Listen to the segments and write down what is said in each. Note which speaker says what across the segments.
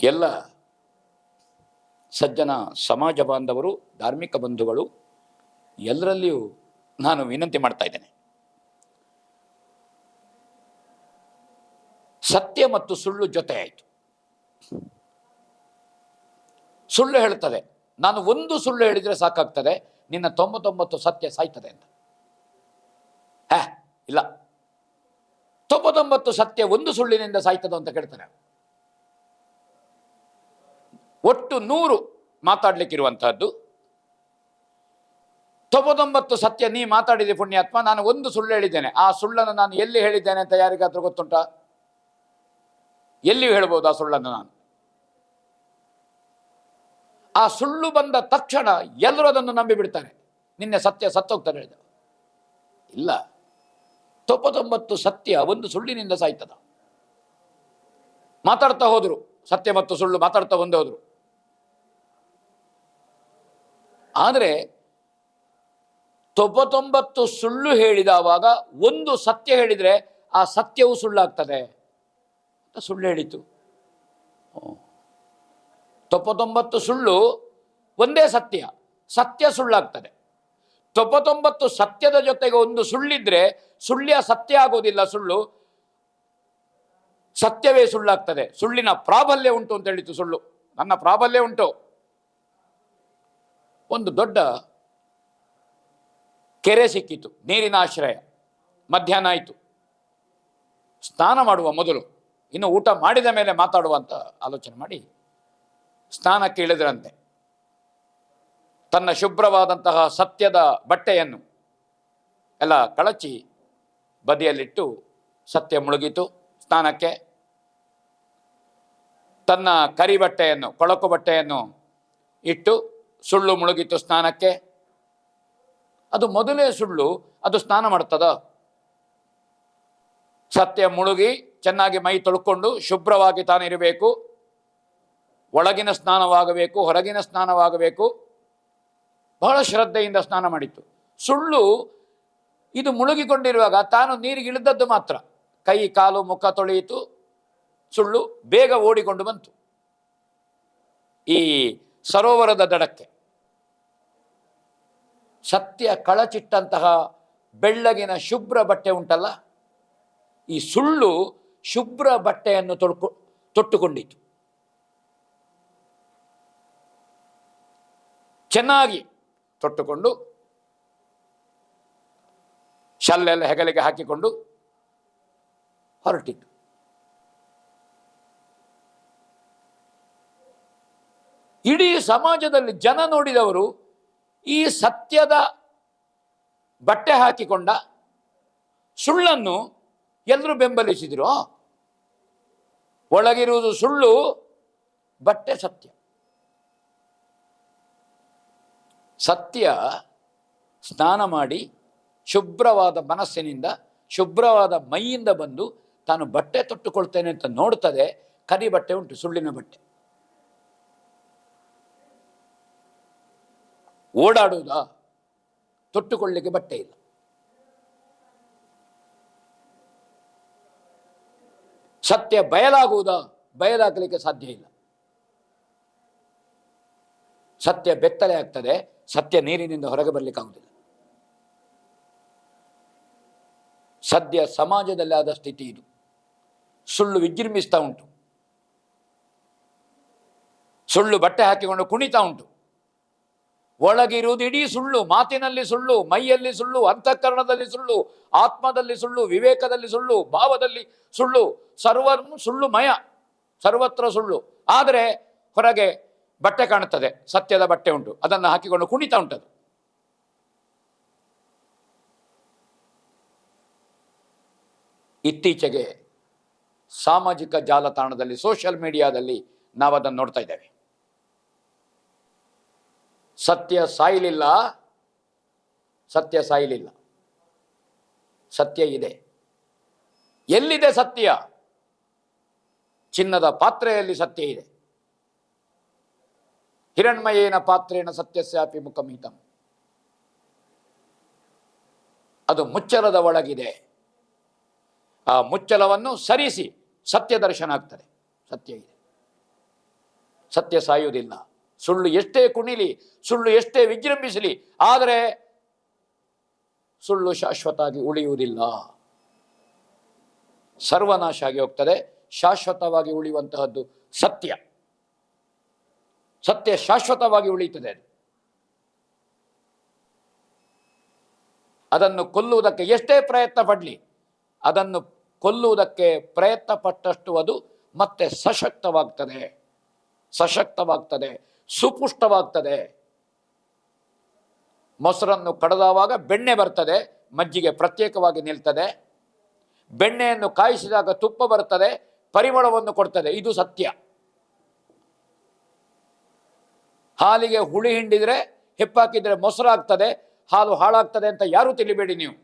Speaker 1: ಎಲ್ಲ ಸಜ್ಜನ ಸಮಾಜ ಬಾಂಧವರು, ಧಾರ್ಮಿಕ ಬಂಧುಗಳು ಎಲ್ಲರಲ್ಲಿಯೂ ನಾನು ವಿನಂತಿ ಮಾಡ್ತಾ ಇದ್ದೇನೆ. ಸತ್ಯ ಮತ್ತು ಸುಳ್ಳು ಜೊತೆ ಆಯಿತು. ಸುಳ್ಳು ಹೇಳ್ತದೆ ನಾನು ಒಂದು ಸುಳ್ಳು ಹೇಳಿದರೆ ಸಾಕಾಗ್ತದೆ. ನಿನ್ನ ತೊಂಬತ್ತೊಂಬತ್ತು ಸತ್ಯ ಸಾಯ್ತದೆ ಅಂತ. ಹ, ಇಲ್ಲ. ತೊಂಬತ್ತೊಂಬತ್ತು ಸತ್ಯ ಒಂದು ಸುಳ್ಳಿನಿಂದ ಸಾಯ್ತದೆ ಅಂತ ಕೇಳ್ತಾನೆ ಒಟ್ಟು ನೂರು ಮಾತಾಡ್ಲಿಕ್ಕಿರುವಂತಹದ್ದು. ತೊಂಬತ್ತೊಂಬತ್ತು ಸತ್ಯ ನೀ ಮಾತಾಡಿದೆ ಪುಣ್ಯಾತ್ಮ, ನಾನು ಒಂದು ಸುಳ್ಳು ಹೇಳಿದ್ದೇನೆ. ಆ ಸುಳ್ಳನ್ನು ನಾನು ಎಲ್ಲಿ ಹೇಳಿದ್ದೇನೆ ಅಂತ ಯಾರಿಗಾದ್ರೂ ಗೊತ್ತುಂಟಾ? ಎಲ್ಲಿಯೂ ಹೇಳ್ಬೋದು ಆ ಸುಳ್ಳನ್ನು ನಾನು. ಆ ಸುಳ್ಳು ಬಂದ ತಕ್ಷಣ ಎಲ್ಲರೂ ಅದನ್ನು ನಂಬಿ ಬಿಡ್ತಾರೆ. ನಿನ್ನೆ ಸತ್ಯ ಸತ್ತೋಗ್ತಾರೆ ಹೇಳಿದ. ಇಲ್ಲ. ತೊಂಬತ್ತೊಂಬತ್ತು ಸತ್ಯ ಒಂದು ಸುಳ್ಳಿನಿಂದ ಸಾಯ್ತದ. ಮಾತಾಡ್ತಾ ಹೋದ್ರು. ಸತ್ಯ ಮತ್ತು ಸುಳ್ಳು ಮಾತಾಡ್ತಾ ಬಂದೇ ಆದರೆ ತೊಂಬತ್ತೊಂಬತ್ತು ಸುಳ್ಳು ಹೇಳಿದವಾಗ ಒಂದು ಸತ್ಯ ಹೇಳಿದರೆ ಆ ಸತ್ಯವು ಸುಳ್ಳಾಗ್ತದೆ ಅಂತ ಸುಳ್ಳು ಹೇಳಿತು. ತೊಂಬತ್ತೊಂಬತ್ತು ಸುಳ್ಳು ಒಂದೇ ಸತ್ಯ ಸತ್ಯ ಸುಳ್ಳಾಗ್ತದೆ. ತೊಂಬತ್ತೊಂಬತ್ತು ಸತ್ಯದ ಜೊತೆಗೆ ಒಂದು ಸುಳ್ಳಿದ್ರೆ ಸುಳ್ಳ್ಯ ಸತ್ಯ ಆಗೋದಿಲ್ಲ ಸುಳ್ಳು, ಸತ್ಯವೇ ಸುಳ್ಳಾಗ್ತದೆ. ಸುಳ್ಳಿನ ಪ್ರಾಬಲ್ಯ ಉಂಟು ಅಂತ ಹೇಳಿತು ಸುಳ್ಳು. ನನ್ನ ಪ್ರಾಬಲ್ಯ ಉಂಟು. ಒಂದು ದೊಡ್ಡ ಕೆರೆ ಸಿಕ್ಕಿತು, ನೀರಿನ ಆಶ್ರಯ. ಮಧ್ಯಾಹ್ನ ಆಯಿತು. ಸ್ನಾನ ಮಾಡುವ ಮೊದಲು, ಇನ್ನು ಊಟ ಮಾಡಿದ ಮೇಲೆ ಮಾತಾಡುವ ಅಂತ ಆಲೋಚನೆ ಮಾಡಿ, ಸ್ನಾನಕ್ಕೆ ಇಳಿದ್ರಂತೆ. ತನ್ನ ಶುಭ್ರವಾದಂತಹ ಸತ್ಯದ ಬಟ್ಟೆಯನ್ನು ಎಲ್ಲ ಕಳಚಿ ಬದಿಯಲ್ಲಿಟ್ಟು ಸತ್ಯ ಮುಳುಗಿತು. ಸ್ನಾನಕ್ಕೆ ತನ್ನ ಕರಿ ಬಟ್ಟೆಯನ್ನು, ಕೊಳಕು ಬಟ್ಟೆಯನ್ನು ಇಟ್ಟು ಸುಳ್ಳು ಮುಳುಗಿತು ಸ್ನಾನಕ್ಕೆ. ಅದು ಮೊದಲೇ ಸುಳ್ಳು, ಅದು ಸ್ನಾನ ಮಾಡ್ತದ? ಸತ್ಯ ಮುಳುಗಿ, ಚೆನ್ನಾಗಿ ಮೈ ತೊಳ್ಕೊಂಡು ಶುಭ್ರವಾಗಿ ತಾನಿರಬೇಕು ಒಳಗಿನ ಸ್ನಾನವಾಗಬೇಕು, ಹೊರಗಿನ ಸ್ನಾನವಾಗಬೇಕು. ಬಹಳ ಶ್ರದ್ಧೆಯಿಂದ ಸ್ನಾನ ಮಾಡಿತ್ತು. ಸುಳ್ಳು ಇದು ಮುಳುಗಿಕೊಂಡಿರುವಾಗ ತಾನು ನೀರಿಗಿಳಿದದ್ದು ಮಾತ್ರ. ಕೈ, ಕಾಲು, ಮುಖ ತೊಳೆಯಿತು. ಸುಳ್ಳು ಬೇಗ ಓಡಿಕೊಂಡು ಬಂತು. ಈ ಸರೋವರದ ದಡಕ್ಕೆ. ಸತ್ಯ ಕಳಚಿಟ್ಟಂತಹ ಬೆಳ್ಳಗಿನ ಶುಭ್ರ ಬಟ್ಟೆ ಉಂಟಲ್ಲ? ಈ ಸುಳ್ಳು ಶುಭ್ರ ಬಟ್ಟೆಯನ್ನು ತೊಡ್ಕೊ, ತೊಟ್ಟುಕೊಂಡಿತು. ಚೆನ್ನಾಗಿ ತೊಟ್ಟುಕೊಂಡು, ಶಲ್ಲೆಲ್ಲ ಹೆಗಲಿಗೆ ಹಾಕಿಕೊಂಡು ಹೊರಟಿತು. ಇಡೀ ಸಮಾಜದಲ್ಲಿ ಜನ ನೋಡಿದವರು ಈ ಸತ್ಯದ ಬಟ್ಟೆ ಹಾಕಿಕೊಂಡ ಸುಳ್ಳನ್ನು ಎಲ್ಲರೂ ಬೆಂಬಲಿಸಿದರು. ಒಳಗಿರುವುದು ಸುಳ್ಳು, ಬಟ್ಟೆ ಸತ್ಯ. ಸತ್ಯ ಸ್ನಾನ ಮಾಡಿ ಶುಭ್ರವಾದ ಮನಸ್ಸಿನಿಂದ, ಶುಭ್ರವಾದ ಮೈಯಿಂದ ಬಂದು ತಾನು ಬಟ್ಟೆ ತೊಟ್ಟುಕೊಳ್ತೇನೆ ಅಂತ ನೋಡ್ತದೆ, ಕರಿ ಬಟ್ಟೆ ಉಂಟು, ಸುಳ್ಳಿನ ಬಟ್ಟೆ. ಓಡಾಡುವುದಾ ತೊಟ್ಟುಕೊಳ್ಳಿಕ್ಕೆ ಬಟ್ಟೆ ಇಲ್ಲ. ಸತ್ಯ ಬಯಲಾಗುವುದ? ಬಯಲಾಗಲಿಕ್ಕೆ ಸಾಧ್ಯ ಇಲ್ಲ. ಸತ್ಯ ಬೆತ್ತಲೆ ಆಗ್ತದೆ, ಸತ್ಯ ನೀರಿನಿಂದ ಹೊರಗೆ ಬರಲಿಕ್ಕಾಗುವುದಿಲ್ಲ ಸದ್ಯ ಸಮಾಜದಲ್ಲಿ ಆದ ಸ್ಥಿತಿ ಇದು. ಸುಳ್ಳು ವಿಜೃಂಭಿಸ್ತಾ ಉಂಟು. ಸುಳ್ಳು ಬಟ್ಟೆ ಹಾಕಿಕೊಂಡು ಕುಣಿತಾ ಉಂಟು. ಒಳಗಿರುವುದು ಇಡೀ ಸುಳ್ಳು, ಮಾತಿನಲ್ಲಿ ಸುಳ್ಳು, ಮೈಯಲ್ಲಿ ಸುಳ್ಳು, ಅಂತಃಕರಣದಲ್ಲಿ ಸುಳ್ಳು, ಆತ್ಮದಲ್ಲಿ ಸುಳ್ಳು, ವಿವೇಕದಲ್ಲಿ ಸುಳ್ಳು, ಭಾವದಲ್ಲಿ ಸುಳ್ಳು ಸರ್ವ ಸುಳ್ಳು ಮಯ ಸರ್ವತ್ರ ಸುಳ್ಳು. ಆದರೆ ಹೊರಗೆ ಬಟ್ಟೆ ಕಾಣುತ್ತದೆ, ಸತ್ಯದ ಬಟ್ಟೆ ಉಂಟು, ಅದನ್ನು ಹಾಕಿಕೊಂಡು ಕುಣಿತ ಉಂಟದು. ಇತ್ತೀಚೆಗೆ ಸಾಮಾಜಿಕ ಜಾಲತಾಣದಲ್ಲಿ, ಸೋಷಿಯಲ್ ಮೀಡಿಯಾದಲ್ಲಿ ನಾವು ಅದನ್ನು ನೋಡ್ತಾ ಇದ್ದೇವೆ. ಸತ್ಯ ಸಾಯಲಿಲ್ಲ. ಸತ್ಯ ಸಾಯಲಿಲ್ಲ. ಸತ್ಯ ಇದೆ. ಎಲ್ಲಿದೆ ಸತ್ಯ? ಚಿನ್ನದ ಪಾತ್ರೆಯಲ್ಲಿ ಸತ್ಯ ಇದೆ. ಹಿರಣ್ಮಯೇನ ಪಾತ್ರೇನ ಸತ್ಯಸ್ಯಾಪಿ ಮುಖಮಿತಂ. ಅದು ಮುಚ್ಚಲದ ಒಳಗಿದೆ. ಆ ಮುಚ್ಚಲವನ್ನು ಸರಿಸಿ ಸತ್ಯ ದರ್ಶನ ಆಗ್ತದೆ. ಸತ್ಯ ಇದೆ. ಸತ್ಯ ಸಾಯುವುದಿಲ್ಲ. ಸುಳ್ಳು ಎಷ್ಟೇ ಕುಣಿಲಿ, ಸುಳ್ಳು ಎಷ್ಟೇ ವಿಜೃಂಭಿಸಲಿ, ಆದರೆ ಸುಳ್ಳು ಶಾಶ್ವತ ಆಗಿ ಉಳಿಯುವುದಿಲ್ಲ. ಸರ್ವನಾಶ ಆಗಿ ಹೋಗ್ತದೆ, ಶಾಶ್ವತವಾಗಿ ಉಳಿಯುವಂತಹದ್ದು ಸತ್ಯ. ಸತ್ಯ ಶಾಶ್ವತವಾಗಿ ಉಳಿಯುತ್ತದೆ ಅದು. ಅದನ್ನು ಕೊಲ್ಲುವುದಕ್ಕೆ ಎಷ್ಟೇ ಪ್ರಯತ್ನ ಪಡಲಿ, ಅದನ್ನು ಕೊಲ್ಲುವುದಕ್ಕೆ ಪ್ರಯತ್ನ ಪಟ್ಟಷ್ಟು ಅದು ಮತ್ತೆ ಸಶಕ್ತವಾಗ್ತದೆ. ಸಶಕ್ತವಾಗ್ತದೆ. ಸುಪುಷ್ಟವಾಗ್ತದೆ. ಮೊಸರನ್ನು ಕಡದಾವಾಗ ಬೆಣ್ಣೆ ಬರ್ತದೆ, ಮಜ್ಜಿಗೆ ಪ್ರತ್ಯೇಕವಾಗಿ ನಿಲ್ತದೆ. ಬೆಣ್ಣೆಯನ್ನು ಕಾಯಿಸಿದಾಗ ತುಪ್ಪ ಬರ್ತದೆ, ಪರಿಮಳವನ್ನು ಕೊಡ್ತದೆ, ಇದು ಸತ್ಯ. ಹಾಲಿಗೆ ಹುಳಿ ಹಿಂಡಿದರೆ, ಹೆಪ್ಪಾಕಿದ್ರೆ ಮೊಸರಾಗ್ತದೆ ಹಾಲು ಹಾಳಾಗ್ತದೆ ಅಂತ ಯಾರೂ ತಿಳಿಬೇಡಿ ನೀವು.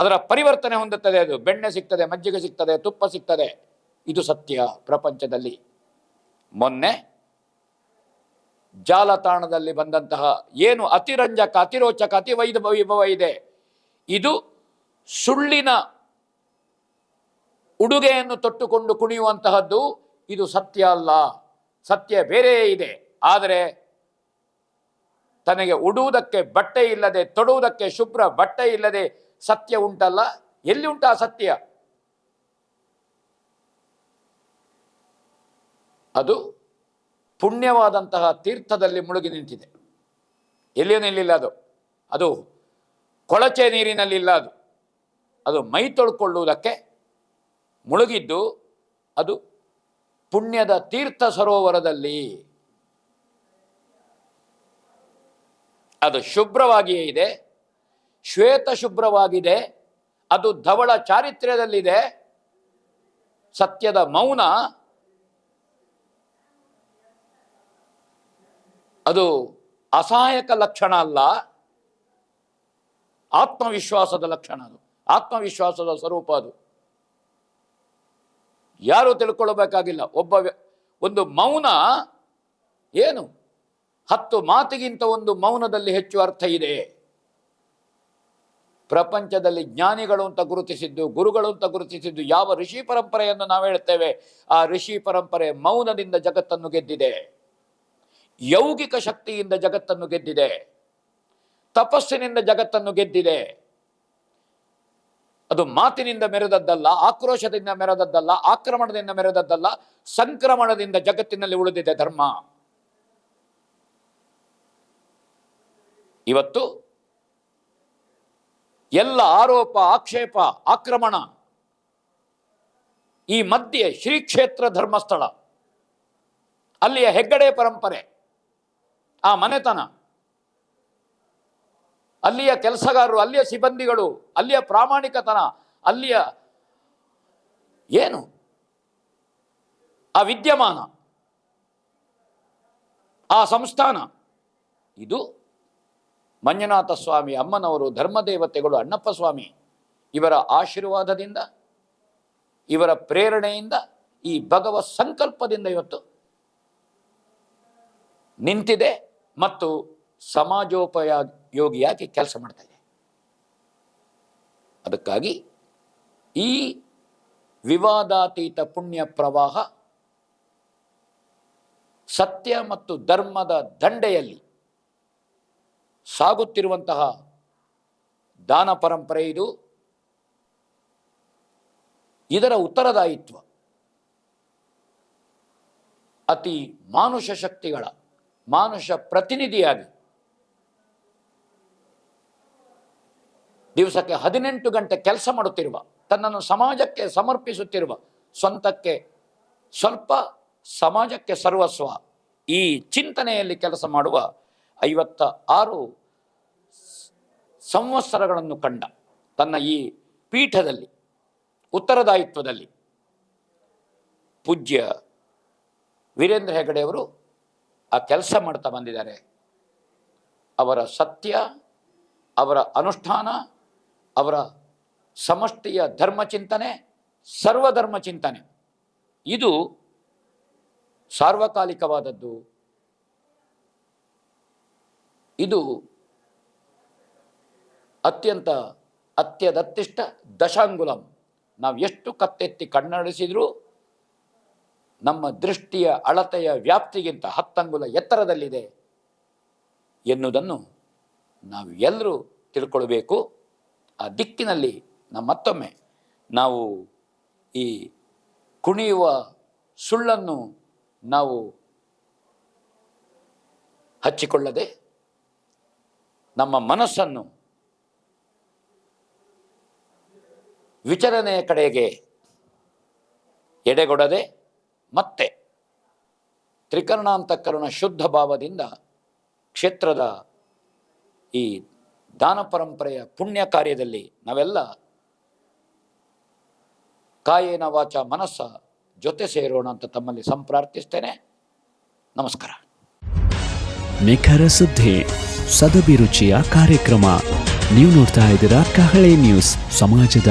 Speaker 1: ಅದರ ಪರಿವರ್ತನೆ ಹೊಂದುತ್ತದೆ ಅದು. ಬೆಣ್ಣೆ ಸಿಗ್ತದೆ, ಮಜ್ಜಿಗೆ ಸಿಗ್ತದೆ, ತುಪ್ಪ ಸಿಗ್ತದೆ. ಇದು ಸತ್ಯ ಪ್ರಪಂಚದಲ್ಲಿ. ಮೊನ್ನೆ ಜಾಲತಾಣದಲ್ಲಿ ಬಂದಂತಹ ಏನು ಅತಿರಂಜಕ, ಅತಿರೋಚಕ ಅತಿ ವೈಭವ ಇದೆ. ಇದು ಸುಳ್ಳಿನ ಉಡುಗೆಯನ್ನು ತೊಟ್ಟುಕೊಂಡು ಕುಣಿಯುವಂತಹದ್ದು ಇದು ಸತ್ಯ ಅಲ್ಲ. ಸತ್ಯ ಬೇರೆಯೇ ಇದೆ. ಆದರೆ ತನಗೆ ಉಡುವುದಕ್ಕೆ ಬಟ್ಟೆ ಇಲ್ಲದೆ, ತೊಡುವುದಕ್ಕೆ ಶುಭ್ರ ಬಟ್ಟೆ ಇಲ್ಲದೆ ಸತ್ಯ ಉಂಟಲ್ಲ? ಎಲ್ಲಿ ಉಂಟ ಸತ್ಯ? ಅದು ಪುಣ್ಯವಾದಂತಹ ತೀರ್ಥದಲ್ಲಿ ಮುಳುಗಿ ನಿಂತಿದೆ. ಎಲ್ಲಿಯೂ ನಿಲ್ಲಿಲ್ಲ ಅದು. ಅದು ಕೊಳಚೆ ನೀರಿನಲ್ಲಿಲ್ಲ ಅದು. ಅದು ಮೈ ತೊಳ್ಕೊಳ್ಳುವುದಕ್ಕೆ ಮುಳುಗಿದ್ದು ಅದು ಪುಣ್ಯದ ತೀರ್ಥ ಸರೋವರದಲ್ಲಿ. ಅದು ಶುಭ್ರವಾಗಿಯೇ ಇದೆ. ಶ್ವೇತ ಶುಭ್ರವಾಗಿದೆ. ಅದು ಧವಳ ಚಾರಿತ್ರ್ಯದಲ್ಲಿದೆ. ಸತ್ಯದ ಮೌನ ಅದು ಅಸಹಾಯಕ ಲಕ್ಷಣ ಅಲ್ಲ. ಆತ್ಮವಿಶ್ವಾಸದ ಲಕ್ಷಣ ಅದು. ಆತ್ಮವಿಶ್ವಾಸದ ಸ್ವರೂಪ ಅದು. ಯಾರು ತಿಳ್ಕೊಳ್ಳಬೇಕಾಗಿಲ್ಲ ಒಬ್ಬ ಒಂದು ಮೌನ ಏನು? ಹತ್ತು ಮಾತಿಗಿಂತ ಒಂದು ಮೌನದಲ್ಲಿ ಹೆಚ್ಚು ಅರ್ಥ ಇದೆ. ಪ್ರಪಂಚದಲ್ಲಿ ಜ್ಞಾನಿಗಳು ಅಂತ ಗುರುತಿಸಿದ್ದು, ಗುರುಗಳು ಅಂತ ಗುರುತಿಸಿದ್ದು ಯಾವ ಋಷಿ ಪರಂಪರೆಯನ್ನು ನಾವು ಹೇಳ್ತೇವೆ, ಆ ಋಷಿ ಪರಂಪರೆ ಮೌನದಿಂದ ಜಗತ್ತನ್ನು ಗೆದ್ದಿದೆ. ಯೌಗಿಕ ಶಕ್ತಿಯಿಂದ ಜಗತ್ತನ್ನು ಗೆದ್ದಿದೆ. ತಪಸ್ಸಿನಿಂದ ಜಗತ್ತನ್ನು ಗೆದ್ದಿದೆ. ಅದು ಮಾತಿನಿಂದ ಮೆರೆದದ್ದಲ್ಲ, ಆಕ್ರೋಶದಿಂದ ಮೆರೆದದ್ದಲ್ಲ, ಆಕ್ರಮಣದಿಂದ ಮೆರೆದದ್ದಲ್ಲ, ಸಂಕ್ರಮಣದಿಂದ ಜಗತ್ತಿನಲ್ಲಿ ಉಳಿದಿದೆ ಧರ್ಮ. ಇವತ್ತು ಎಲ್ಲ ಆರೋಪ, ಆಕ್ಷೇಪ, ಆಕ್ರಮಣ ಈ ಮಧ್ಯೆ ಶ್ರೀ ಕ್ಷೇತ್ರ ಧರ್ಮಸ್ಥಳ, ಅಲ್ಲಿಯ ಹೆಗ್ಗಡೆ ಪರಂಪರೆ ಆ ಮನೆತನ. ಅಲ್ಲಿಯ ಕೆಲಸಗಾರರು, ಅಲ್ಲಿಯ ಸಿಬ್ಬಂದಿಗಳು, ಅಲ್ಲಿಯ ಪ್ರಾಮಾಣಿಕತನ, ಅಲ್ಲಿಯ ಏನು? ಆ ವಿದ್ಯಮಾನ. ಆ ಸಂಸ್ಥಾನ. ಇದು ಮಂಜುನಾಥ ಸ್ವಾಮಿ, ಅಮ್ಮನವರು, ಧರ್ಮದೇವತೆಗಳು, ಅಣ್ಣಪ್ಪ ಸ್ವಾಮಿ, ಇವರ ಆಶೀರ್ವಾದದಿಂದ, ಇವರ ಪ್ರೇರಣೆಯಿಂದ, ಈ ಭಗವತ್ ಸಂಕಲ್ಪದಿಂದ ಇವತ್ತು ನಿಂತಿದೆ. ಮತ್ತು ಸಮಾಜೋಪಯೋಗಿಯಾಗಿ ಕೆಲಸ ಮಾಡ್ತಾ ಇದೆ? ಅದಕ್ಕಾಗಿ ಈ ವಿವಾದಾತೀತ ಪುಣ್ಯ ಪ್ರವಾಹ ಸತ್ಯ ಮತ್ತು ಧರ್ಮದ ದಂಡೆಯಲ್ಲಿ ಸಾಗುತ್ತಿರುವಂತಹ ದಾನ ಪರಂಪರೆ ಇದು. ಇದರ ಉತ್ತರದಾಯಿತ್ವ ಅತಿ ಮಾನುಷ ಶಕ್ತಿಗಳ ಮಾನುಷ ಪ್ರತಿನಿಧಿಯಾಗಿ. ದಿವಸಕ್ಕೆ ಹದಿನೆಂಟು ಗಂಟೆ ಕೆಲಸ ಮಾಡುತ್ತಿರುವ, ತನ್ನನ್ನು ಸಮಾಜಕ್ಕೆ ಸಮರ್ಪಿಸುತ್ತಿರುವ, ಸ್ವಂತಕ್ಕೆ ಸ್ವಲ್ಪ ಸಮಾಜಕ್ಕೆ ಸರ್ವಸ್ವ ಈ ಚಿಂತನೆಯಲ್ಲಿ ಕೆಲಸ ಮಾಡುವ ಐವತ್ತ ಆರು ಸಂವತ್ಸರಗಳನ್ನು ಕಂಡ ತನ್ನ ಈ ಪೀಠದಲ್ಲಿ, ಉತ್ತರದಾಯಿತ್ವದಲ್ಲಿ ಪೂಜ್ಯ ವೀರೇಂದ್ರ ಹೆಗಡೆಯವರು ಆ ಕೆಲಸ ಮಾಡ್ತಾ ಬಂದಿದ್ದಾರೆ. ಅವರ ಸತ್ಯ, ಅವರ ಅನುಷ್ಠಾನ, ಅವರ ಸಮಷ್ಟಿಯ ಧರ್ಮ ಚಿಂತನೆ ಸರ್ವಧರ್ಮ ಚಿಂತನೆ. ಇದು ಸಾರ್ವಕಾಲಿಕವಾದದ್ದು. ಇದು ಅತ್ಯಂತ ಅತ್ಯದತ್ತಿಷ್ಟ ದಶಾಂಗುಲಂ. ನಾವು ಎಷ್ಟು ಕತ್ತೆತ್ತಿ ಕಣ್ಣಡಿಸಿದರೂ ನಮ್ಮ ದೃಷ್ಟಿಯ ಅಳತೆಯ ವ್ಯಾಪ್ತಿಗಿಂತ ಹತ್ತಂಗುಲ ಎತ್ತರದಲ್ಲಿದೆ ಎನ್ನುವುದನ್ನು ನಾವು ಎಲ್ಲರೂ ತಿಳ್ಕೊಳ್ಬೇಕು. ಆ ದಿಕ್ಕಿನಲ್ಲಿ ನಮ್ಮ ಮತ್ತೊಮ್ಮೆ ನಾವು ಈ ಕುಣಿಯುವ ಸುಳ್ಳನ್ನು ನಾವು ಹಚ್ಚಿಕೊಳ್ಳದೆ ನಮ್ಮ ಮನಸ್ಸನ್ನು ವಿಚಾರಣೆಯ ಕಡೆಗೆ ಎಡೆಗೊಡದೆ ಮತ್ತೆ ತ್ರಿಕರಣಾಂತಕರಣ ಶುದ್ಧ ಭಾವದಿಂದ ಕ್ಷೇತ್ರದ ಈ ದಾನ ಪರಂಪರೆಯ ಪುಣ್ಯ ಕಾರ್ಯದಲ್ಲಿ ನಾವೆಲ್ಲ ಕಾಯೇನ ವಾಚ ಮನಸ್ಸ ಜೊತೆ ಸೇರೋಣ ಅಂತ ತಮ್ಮಲ್ಲಿ ಸಂಪ್ರಾರ್ಥಿಸ್ತೇನೆ. ನಮಸ್ಕಾರ.
Speaker 2: ನಿಖರ ಸುದ್ದಿ, ಸದಭಿರುಚಿಯ ಕಾರ್ಯಕ್ರಮ. ನೀವು ನೋಡ್ತಾ ಇದ್ದೀರಾ ಕಹಳೆ ನ್ಯೂಸ್, ಸಮಾಜದ